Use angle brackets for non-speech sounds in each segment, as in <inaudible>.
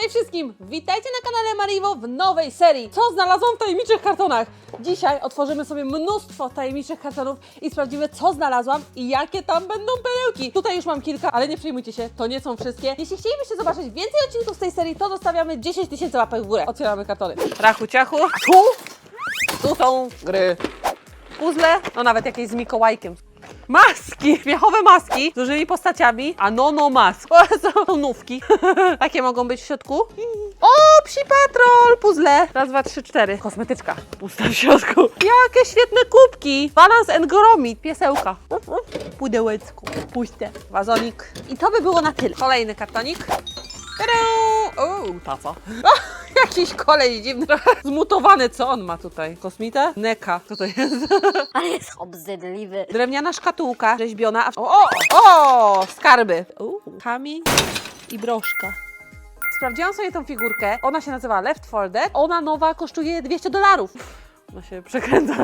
Cześć wszystkim! Witajcie na kanale Mariwo w nowej serii Co znalazłam w tajemniczych kartonach? Dzisiaj otworzymy sobie mnóstwo tajemniczych kartonów i sprawdzimy co znalazłam i jakie tam będą perełki. Tutaj już mam kilka, ale nie przejmujcie się, to nie są wszystkie. Jeśli chcielibyście zobaczyć więcej odcinków z tej serii, to zostawiamy 10 tysięcy łapek w górę. Otwieramy kartony. Rachu ciachu. Tu, tu są gry. Puzzle, no nawet jakieś z Mikołajkiem. Maski, śmiechowe maski z dużymi postaciami, a nono mask. O, nówki. <laughs> Takie mogą być w środku. O, psi patrol, puzzle. Raz, dwa, trzy, cztery. Kosmetyczka. Pusta w środku. Jakie świetne kubki. Balans and gromit. Piesełka. Pudełecku. Puste. Wazonik. I to by było na tyle. Kolejny kartonik. Tadam! O, taca. <laughs> Jakiś kolej dziwny. Zmutowany. Co on ma tutaj? Kosmita? Neka. Co to jest? <laughs> Ale jest obrzydliwy. Drewniana szkatułka rzeźbiona. A... O, o, o, skarby. U, kamień i broszka. Sprawdziłam sobie tą figurkę. Ona się nazywa Left 4 Dead. Ona nowa kosztuje 200 dolarów. Ona się przekręca.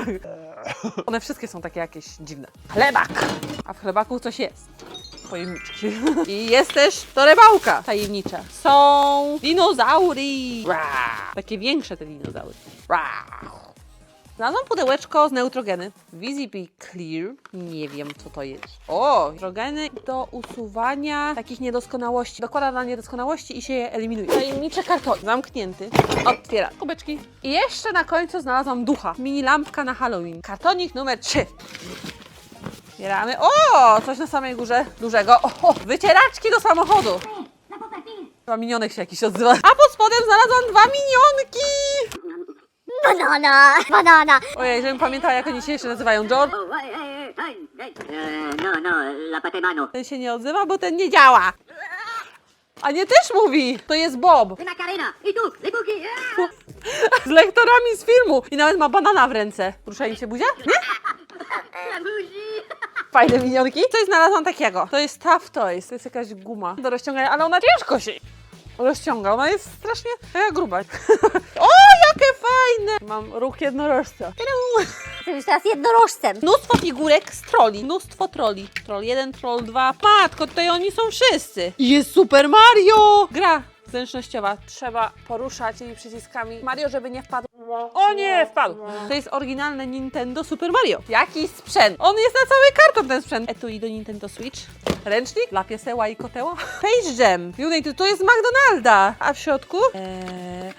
<laughs> One wszystkie są takie jakieś dziwne. Chlebak. A w chlebaku coś jest. Pojemniczki. I jest też torebałka tajemnicza. Są dinozaury. Ra. Takie większe te dinozaury. Ra. Znalazłam pudełeczko z neutrogeny. VZP Clear. Nie wiem, co to jest. O, neutrogeny do usuwania takich niedoskonałości. Dokłada na niedoskonałości i się je eliminuje. Tajemniczy karton. Zamknięty. Otwiera. Kubeczki. I jeszcze na końcu znalazłam ducha. Mini lampka na Halloween. Kartonik numer 3. Otwieramy. O, coś na samej górze dużego. O, wycieraczki do samochodu. Chyba minionek się jakiś odzywa. A pod spodem znalazłam dwa minionki. Banana! Banana! Ojej, żebym pamiętała, jak oni się jeszcze nazywają. George. No, no, la mano. Ten się nie odzywa, bo ten nie działa. A nie też mówi. To jest Bob. Macarena. <laughs> Z lektorami z filmu. I nawet ma banana w ręce. Rusza im się buzia? Nie? Bougie. Fajne minionki. Coś znalazłam takiego. To jest Tough Toys. To jest jakaś guma do rozciągania, ale ona ciężko się rozciąga. Ona jest strasznie taka gruba. <laughs> o, jakie fajne! Mam ruch jednorożca. Jestem już teraz jednorożcem. Mnóstwo figurek z troli. Mnóstwo troli. Troll 1, troll 2. Matko, tutaj oni są wszyscy. I Jest Super Mario! Gra zręcznościowa. Trzeba poruszać tymi przyciskami Mario, żeby nie wpadł. O nie, wpadł. To jest oryginalne Nintendo Super Mario. Jaki sprzęt. On jest na cały karton ten sprzęt. Etui do Nintendo Switch. Ręcznik dla pieseła i koteła. Page Jam. United to jest McDonalda. A w środku? Eee...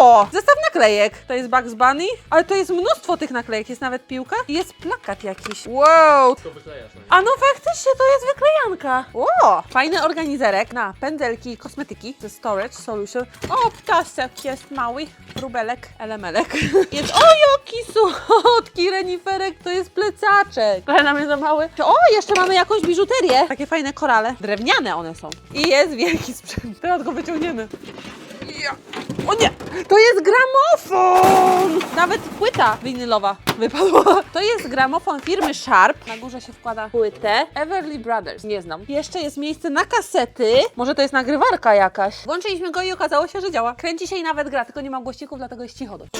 O! Zestaw naklejek. To jest Bugs Bunny, ale to jest mnóstwo tych naklejek. Jest nawet piłka i jest plakat jakiś. Wow! A no faktycznie to jest wyklejanka. O! Fajny organizerek na pędzelki i kosmetyki ze Storage Solution. O, ptasek jest mały. Rubelek, elemelek. <laughs> Jest, o jaki słodki reniferek, to jest plecaczek. Trochę nam jest za mały. O, jeszcze mamy jakąś biżuterię. Takie fajne korale. Drewniane one są. I jest wielki sprzęt. Teraz go wyciągniemy. Ja. O nie! To jest gramofon! Nawet płyta winylowa wypadła. To jest gramofon firmy Sharp. Na górze się wkłada płytę. Everly Brothers. Nie znam. Jeszcze jest miejsce na kasety. Może to jest nagrywarka jakaś. Włączyliśmy go i okazało się, że działa. Kręci się i nawet gra, tylko nie ma głośników, dlatego jest cicho dość.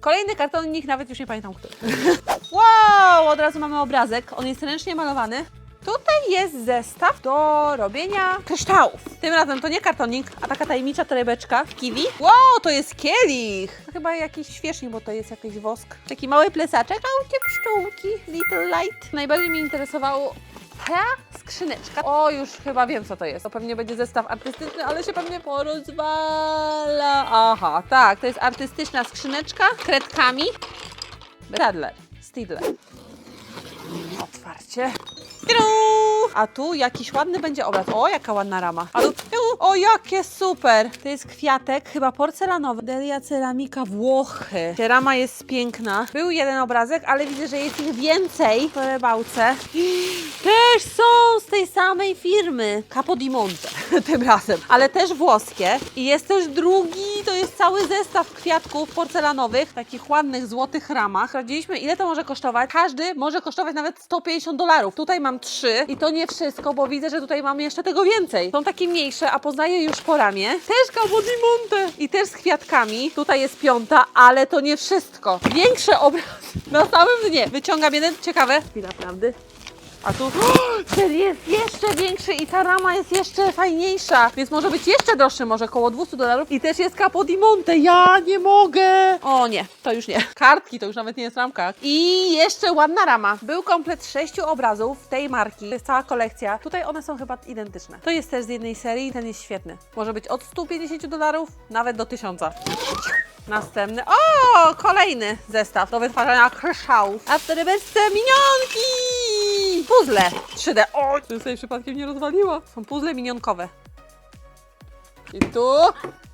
Kolejny kartonik, nawet już nie pamiętam który. Wow, od razu mamy obrazek. On jest ręcznie malowany. Tutaj jest zestaw do robienia kryształów. Tym razem to nie kartonik, a taka tajemnicza torebeczka w kiwi. Wow, to jest kielich! Chyba jakiś świecznik, bo to jest jakiś wosk. Taki mały plesaczek, małkie pszczółki, little light. Najbardziej mnie interesowało ta skrzyneczka. O, już chyba wiem, co to jest. To pewnie będzie zestaw artystyczny, ale się pewnie porozwala. Aha, tak, to jest artystyczna skrzyneczka z kredkami. Radler, Stidler. Otwarcie. Toodles! A tu jakiś ładny będzie obraz. O, jaka ładna rama. A tu, o, jakie super. To jest kwiatek, chyba porcelanowy. Delia Ceramika Włochy. Ta rama jest piękna. Był jeden obrazek, ale widzę, że jest ich więcej w torebałce. <gasps> Też są z tej samej firmy. Capo di Monte <laughs> tym razem. Ale też włoskie. I jest też drugi, to jest cały zestaw kwiatków porcelanowych, takich ładnych, złotych ramach. Sprawdziliśmy, ile to może kosztować. Każdy może kosztować nawet 150 dolarów. Tutaj mam trzy i to nie wszystko, bo widzę, że tutaj mamy jeszcze tego więcej. Są takie mniejsze, a poznaję już po ramię. Też Capo di Monte i też z kwiatkami. Tutaj jest piąta, ale to nie wszystko. Większe obrazy na samym dnie. Wyciągam jeden, ciekawe. Chwila prawdy. A tu <gasps> ten jest jeszcze większy i ta rama jest jeszcze fajniejsza, więc może być jeszcze droższy, może około 200 dolarów. I też jest Capo di Monte, ja nie mogę. O nie, to już nie. <laughs> Kartki to już nawet nie jest ramka. I jeszcze ładna rama. Był komplet sześciu obrazów tej marki. To jest cała kolekcja. Tutaj one są chyba identyczne. To jest też z jednej serii, ten jest świetny. Może być od 150 dolarów, nawet do 1000. Następny. O, kolejny zestaw do wytwarzania kryształów. A wtedy bez minionki! Puzzle 3D. O, czy sobie przypadkiem nie rozwaliła? Są puzzle minionkowe. I tu.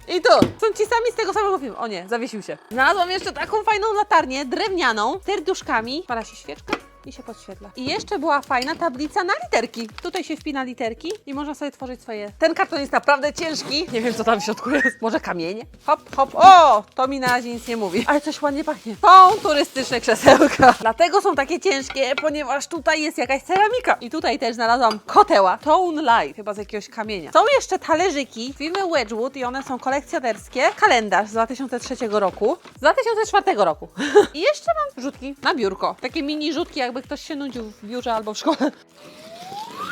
I tu. Są ci sami z tego samego filmu. O nie, zawiesił się. Znalazłam jeszcze taką fajną latarnię, drewnianą, z serduszkami. Para się świeczka i się podświetla. I jeszcze była fajna tablica na literki. Tutaj się wpina literki i można sobie tworzyć swoje. Ten karton jest naprawdę ciężki. Nie wiem, co tam w środku jest. Może kamienie? Hop, hop. O, to mi na razie nic nie mówi. Ale coś ładnie pachnie. Są turystyczne krzesełka. Dlatego są takie ciężkie, ponieważ tutaj jest jakaś ceramika. I tutaj też znalazłam koteła. Tone Light, chyba z jakiegoś kamienia. Są jeszcze talerzyki firmy Wedgwood i one są kolekcjonerskie. Kalendarz z 2003 roku. Z 2004 roku. <laughs> I jeszcze mam rzutki na biurko. Takie mini rzutki, jakby ktoś się nudził w biurze albo w szkole.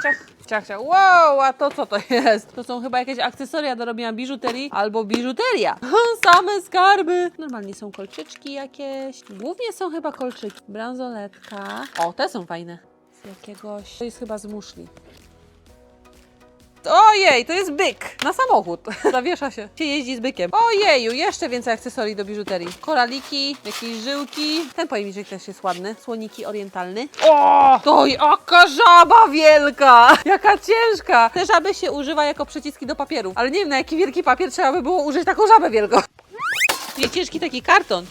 Ciach, ciach, ciach. Wow, a to co to jest? To są chyba jakieś akcesoria do robienia biżuterii albo biżuteria. <laughs> Same skarby. Normalnie są kolczyczki jakieś. Głównie są chyba kolczyki. Bransoletka. O, te są fajne. Z jakiegoś... To jest chyba z muszli. Ojej, to jest byk na samochód. <laughs> Zawiesza się. Się jeździ z bykiem. Ojeju, jeszcze więcej akcesorii do biżuterii. Koraliki, jakieś żyłki. Ten pojemniczek też jest ładny. Słoniki orientalny. O, to jaka żaba wielka! <laughs> Jaka ciężka! Te żaby się używa jako przyciski do papierów. Ale nie wiem, na jaki wielki papier trzeba by było użyć taką żabę wielką. Nie ciężki taki karton.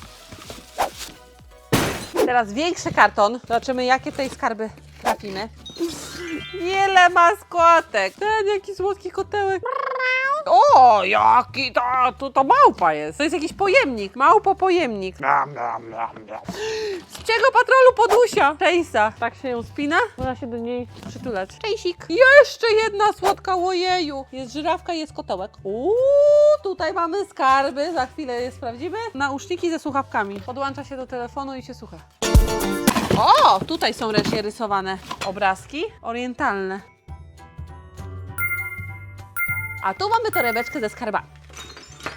Teraz większy karton. Zobaczymy, jakie tutaj skarby trafimy. Ile ma skłatek? Ten jaki słodki kotełek. O, jaki to, to, to małpa jest. To jest jakiś pojemnik. Małpo pojemnik. Z czego patrolu podusia? Chase'a. Tak się ją spina. Można się do niej przytulać. Chase'ik. Jeszcze jedna słodka łojeju. Jest żyrawka i jest kotełek. Uuu, tutaj mamy skarby. Za chwilę je sprawdzimy. Nauszniki ze słuchawkami. Podłącza się do telefonu i się słucha. O, tutaj są wreszcie rysowane obrazki orientalne. A tu mamy torebeczkę ze skarbami.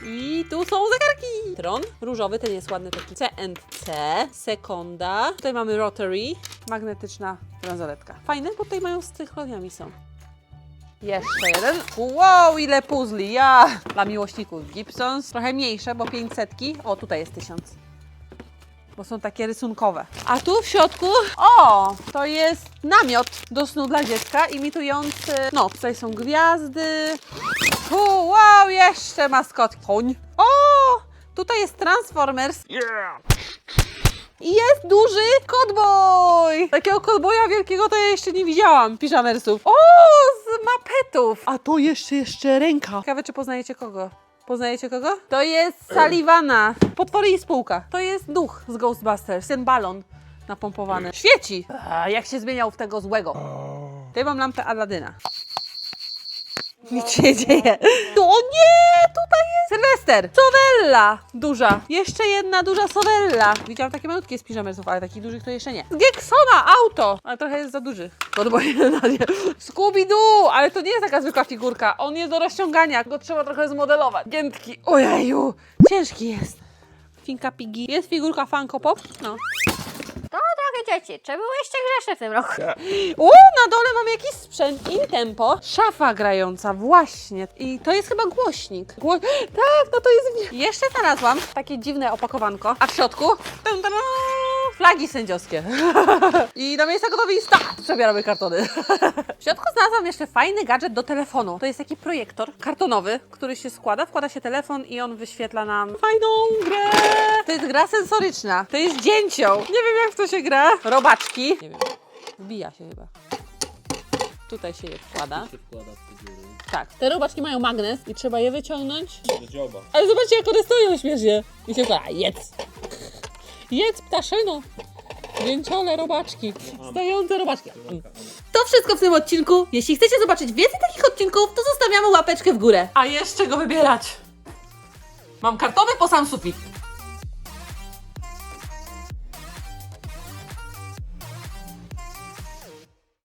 I tu są zegarki. Tron różowy, ten jest ładny taki. C&C, Sekonda. Tutaj mamy Rotary, magnetyczna bransoletka. Fajne, bo tutaj mają z cykloniami są. Jeszcze jeden. Wow, ile puzli, ja! Dla miłośników Gibsons. Trochę mniejsze, bo 500. O, tutaj jest 1000 bo są takie rysunkowe. A tu w środku, o, to jest namiot do snu dla dziecka, imitujący, no, tutaj są gwiazdy. U, wow, jeszcze maskotki. Koń. O, tutaj jest Transformers. I jest duży kotboj! Takiego kotboja wielkiego to ja jeszcze nie widziałam. Piżamersów. O, z mapetów. A to jeszcze, jeszcze ręka. Ciekawe, czy poznajecie kogo? Poznajecie kogo? To jest Sullivana. Potwory i spółka. To jest duch z Ghostbusters. Ten balon napompowany. Świeci! A, jak się zmieniał w tego złego. Tutaj mam lampę Aladyna. Nic się nie dzieje. Tu, o nie! Tutaj jest Sylwester! Sowella! Duża. Jeszcze jedna duża Sowella. Widziałam takie malutkie z piżamersów, ale takich dużych to jeszcze nie. Geksona! Auto! Ale trochę jest za duży. Podboję na nie. Scooby-Doo! Ale to nie jest taka zwykła figurka. On jest do rozciągania. Go trzeba trochę zmodelować. Giętki. Ojeju! Ciężki jest. Finka Piggy. Jest figurka Funko Pop? No. Dzieci. Czy było jeszcze grzeszne w tym roku? O, na dole mam jakiś sprzęt. In tempo. Szafa grająca, właśnie. I to jest chyba głośnik. Gło... <gasps> Tak, no to jest... Jeszcze znalazłam takie dziwne opakowanko. A w środku... flagi sędziowskie. <laughs> I na miejsca gotowiska przebierały kartony. <laughs> w środku znalazłam jeszcze fajny gadżet do telefonu. To jest taki projektor kartonowy, który się składa. Wkłada się telefon i on wyświetla nam fajną grę. To jest gra sensoryczna. To jest dzięcioł. Nie wiem jak w to się gra. Robaczki. Nie wiem. Wbija się chyba. Tutaj się je wkłada. się. Tak. Te robaczki mają magnes i trzeba je wyciągnąć. Do dzioba. Ale zobaczcie, jak one stoją śmiesznie. I się wkłada. Jedz. Jedz, ptaszyno. Dzięciole robaczki. Stojące robaczki. To wszystko w tym odcinku. Jeśli chcecie zobaczyć więcej takich odcinków, to zostawiamy łapeczkę w górę. A jest czego wybierać. Mam kartony po sam sufit.